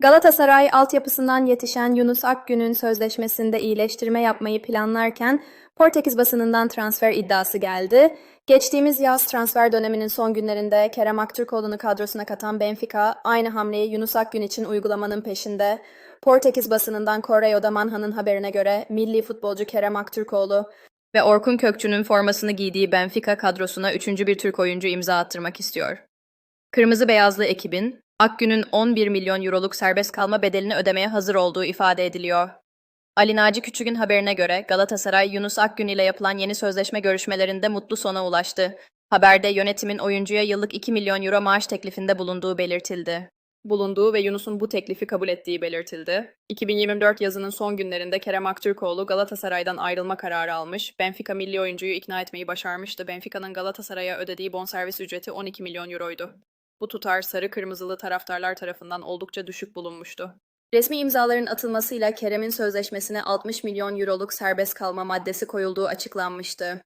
Galatasaray altyapısından yetişen Yunus Akgün'ün sözleşmesinde iyileştirme yapmayı planlarken Portekiz basınından transfer iddiası geldi. Geçtiğimiz yaz transfer döneminin son günlerinde Kerem Aktürkoğlu'nu kadrosuna katan Benfica aynı hamleyi Yunus Akgün için uygulamanın peşinde. Portekiz basınından Correio da Manha'nın haberine göre milli futbolcu Kerem Aktürkoğlu ve Orkun Kökçü'nün formasını giydiği Benfica kadrosuna üçüncü bir Türk oyuncu imza attırmak istiyor. Kırmızı beyazlı ekibin Akgün'ün 11 milyon euroluk serbest kalma bedelini ödemeye hazır olduğu ifade ediliyor. Ali Naci Küçük'ün haberine göre Galatasaray Yunus Akgün ile yapılan yeni sözleşme görüşmelerinde mutlu sona ulaştı. Haberde yönetimin oyuncuya yıllık 2 milyon euro maaş teklifinde bulunduğu belirtildi. Bulunduğu ve Yunus'un bu teklifi kabul ettiği belirtildi. 2024 yazının son günlerinde Kerem Aktürkoğlu Galatasaray'dan ayrılma kararı almış, Benfica milli oyuncuyu ikna etmeyi başarmıştı. Benfica'nın Galatasaray'a ödediği bonservis ücreti 12 milyon euroydu. Bu tutar sarı kırmızılı taraftarlar tarafından oldukça düşük bulunmuştu. Resmi imzaların atılmasıyla Kerem'in sözleşmesine 60 milyon euroluk serbest kalma maddesi koyulduğu açıklanmıştı.